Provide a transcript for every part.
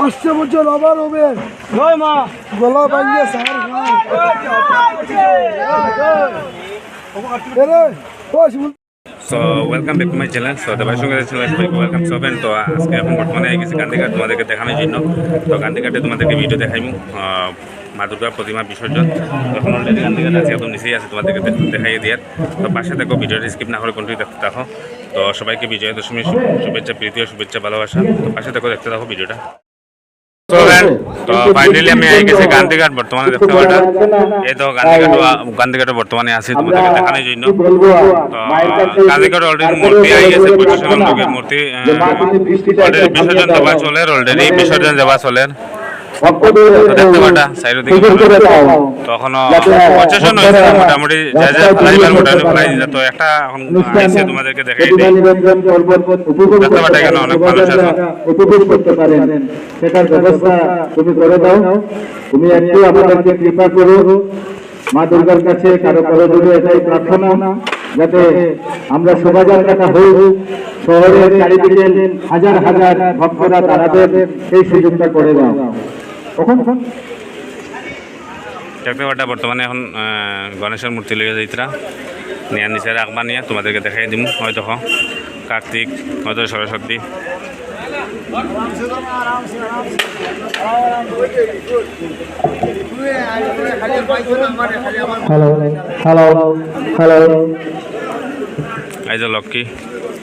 আসছে বছর আবার হবে গলা ভাঙিয়ে সার Shimul so welcome back to my channel so দেবাই সঙ্গে ওয়েলকাম সবেন তো, আজকে এখন বর্তমানে গেছি গান্ধীঘাট তোমাদেরকে দেখানোর জন্য। তো গান্ধীঘাটে তোমাদেরকে ভিডিও দেখাইমু। মা দুর্গার প্রতিমা বিসর্জন। তখন অলরেডি গান্ধীঘাট আছে, একদম নিচেই আছে তোমাদেরকে দেখাই দিয়ার তো, পাশে দেখো, ভিডিওটা স্কিপ না করে কন্টিনিউ দেখতে থাকো। তো, সবাইকে বিজয়া দশমীর শুভেচ্ছা, প্রীতি ও শুভেচ্ছা, ভালোবাসা। তো, পাশে দেখো, দেখতে থাকো ভিডিওটা। তো ফাইনালি আমি আই গেছি গান্ধীঘাট বর্তমানে দেখতে পাটা এই তো গান্ধীঘাট গান্ধীঘাটে বর্তমানে আছি তোমাদেরকে দেখানোর জন্য। তো গান্ধীঘাট অলরেডি মূর্তি আই গেছে পজিশনের লগে মূর্তি অলরেডি বিসর্জন দেওয়া চলে অলরেডি বিসর্জন দেওয়া চলে তো দেখতে পাটা তখনও পজিশন হয়েছে মোটামুটি যা যা ফ্লাইবার মোটামুটি ফ্লাই দিতে তো একটা এখন আইসে তোমাদেরকে দেখাই দিই দেখতে পাটা কেন অনেক মানুষ আছে। উপভোগ করতে পারেন। সেটার ব্যবস্থা তুমি করে দাও। তুমি একটু আমাদেরকে কৃপা করো। মা দুর্গার কাছে কারও কারও জন্য এটাই প্রার্থনা যাতে আমরা শোভাযাত্রাটা হই শহরের চারিদিকে হাজার হাজার ভক্তরা তারাদের এই সুযোগটা করে দাও। দেখতে পাটা বর্তমানে এখন গণেশের মূর্তি লইয়া যাইতরা নিয়া নিচে রাখবা নিয়ে তোমাদেরকে দেখাই দিম হয়তো হ। কার্তিক হয়তো সরস্বতী। হ্যালো হ্যালো হ্যালো যে Lakshmi.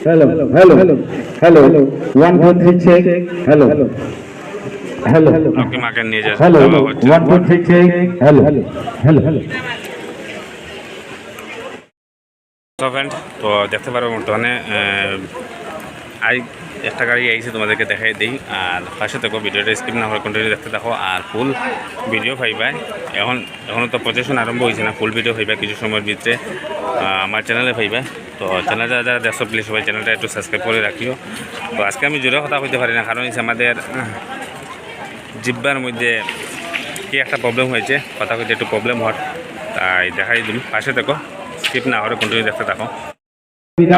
Hello, hello, hello, hello. One, two, three, check. Hello, hello, hello, Lakshmi মাকে নিয়ে হচ্ছে। One, two, three, check. Hello, hello, hello, hello. তো ফ্রেন্ড তো দেখতে পারো বর্তমানে আই একটা গাড়ি আইছে তোমাদেরকে দেখাই দিই। আর পাশে দেখো ভিডিওটা স্কিপ না হলে কন্টিনিউ দেখতে থাকো। আর ফুল ভিডিও পাইবাই এখন এখনও তো প্রচেশন আরম্ভ হয়েছে না ফুল ভিডিও পাইবা কিছু সময়ের ভিতরে। আহ, আমার চ্যানেলে পাইবা। তো চ্যানেল যারা যারা দেখছ প্লিজ সবাই চ্যানেলটা একটু সাবস্ক্রাইব করে রাখিও। তো আজকে আমি জোরে কথা হইতে পারি না কারণ হচ্ছে আমাদের জিব্বার মধ্যে কি একটা প্রবলেম হয়েছে কথা কইতে একটু প্রবলেম হওয়ার তাই দেখাই দিল পাশে দেখো স্কিপ না হলে কন্টিনিউ দেখতে থাকো।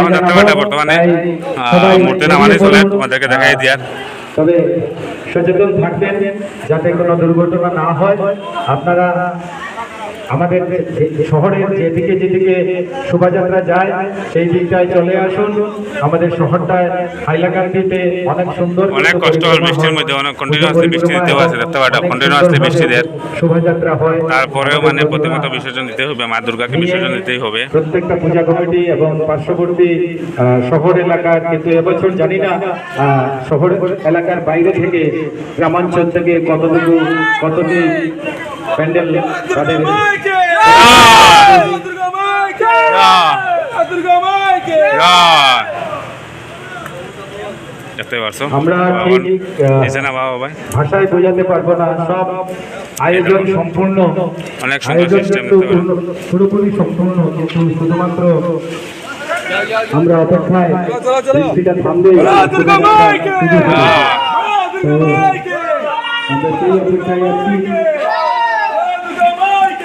আমার দেখতে বর্তমানে? মূর্তি নামানি চলে তোমাদেরকে দেখাই দিয়ার তবে সচেতন থাকবেন যাতে কোনো দুর্ঘটনা না হয়। আপনারা আমাদের শহরের যেদিকে যেদিকে শোভাযাত্রা যায় সেই দিকটায় চলে আসুন। আমাদের শহরটায় হাইলাকান্দিতে অনেক সুন্দর অনেক কষ্ট হয় বৃষ্টির মধ্যে অনেক কন্টিনিউয়াসলি বৃষ্টি দিতেও আছে দেখতে পাচ্ছ কন্টিনিউয়াসলি বৃষ্টি দেয় শোভাযাত্রা হয়। তারপরেও মানে প্রতিমত বিসর্জন দিতে হবে মা দুর্গাকে বিসর্জন দিতেই হবে। প্রত্যেকটা পূজা কমিটি এবং পার্শ্ববর্তী শহর এলাকার কিন্তু এবছর জানি না শহর এলাকার বাইরে থেকে গ্রামাঞ্চল থেকে কতটুকু কতটি প্যান্ডেল পারছ আমরা ঠিক আহ, না বাবা ভাই। ভাষায় বোঝাতে পারব না সব আয়োজন সম্পূর্ণ। অনেক আয়োজন পুরোপুরি সম্পূর্ণ কিন্তু শুধুমাত্র আমরা অপেক্ষায় থামবে। শোভাযাত্রা শুরু হবে। তো আমরা সেই অপেক্ষায় আছি।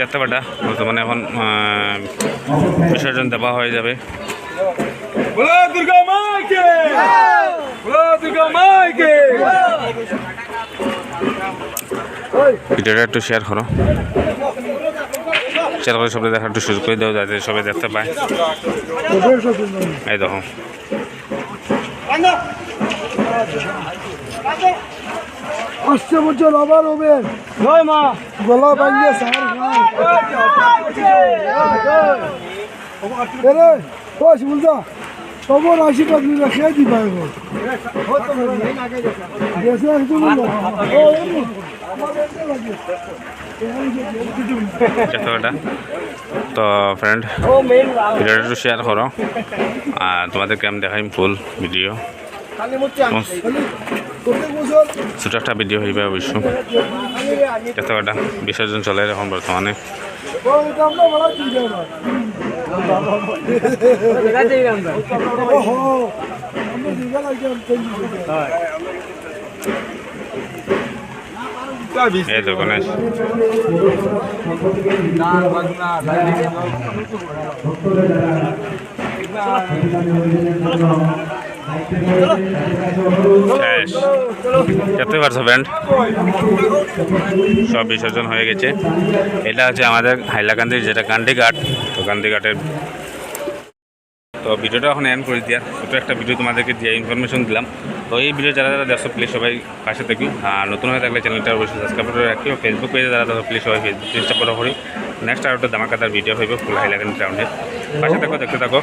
দেখতে পাটা। বর্তমানে এখন বিসর্জন দেওয়া হয়ে যাবে। ভিডিওটা একটু শেয়ার করো। শেয়ার করে সবাই দেখার একটু সুযোগ করে দেবো যাতে সবাই দেখতে পায়। এই দেখো। আসছে বছর আবার হবে মা। গলা ভাঙিয়ে সার খায়। ও শিমুল দা তবন আশীর্বাদ নিলে খেয়ে দিবা তো ফ্রেন্ড ভিডিওটা একটু শেয়ার করো। আর তোমাদেরকে আমি দেখাই ফুল ভিডিও ছোটো একটা ভিডিও হইবে অবশ্য। কতটা বিসর্জন চলে এখন বর্তমানে। গণেশ। শেষ দেখতে পারছ ব্যান্ড সব বিসর্জন হয়ে গেছে। এটা হচ্ছে আমাদের হাইলাকান্দির যেটা গান্ধী ঘাট। তো গান্ধী ঘাটের তো ভিডিওটা এখন এন্ড করে দিয়া। ছোটো একটা ভিডিও তোমাদেরকে দিয়ে ইনফরমেশন দিলাম। তো এই ভিডিও যারা যারা দেখো প্লিজ সবাই পাশে থাকি। আর নতুন হয়ে থাকলে চ্যানেলটা অবশ্যই সাবস্ক্রাইব করে রাখিও। ফেসবুক পেজে যারা দেখো প্লিজ সবাই ফেসবুক পেজটা ফলো করি নেক্সট আর একটা দামাকাতার ভিডিও হইবে ফুল হাইলাকান্দি টাউনের পাশে থাকো, দেখতে থাকো।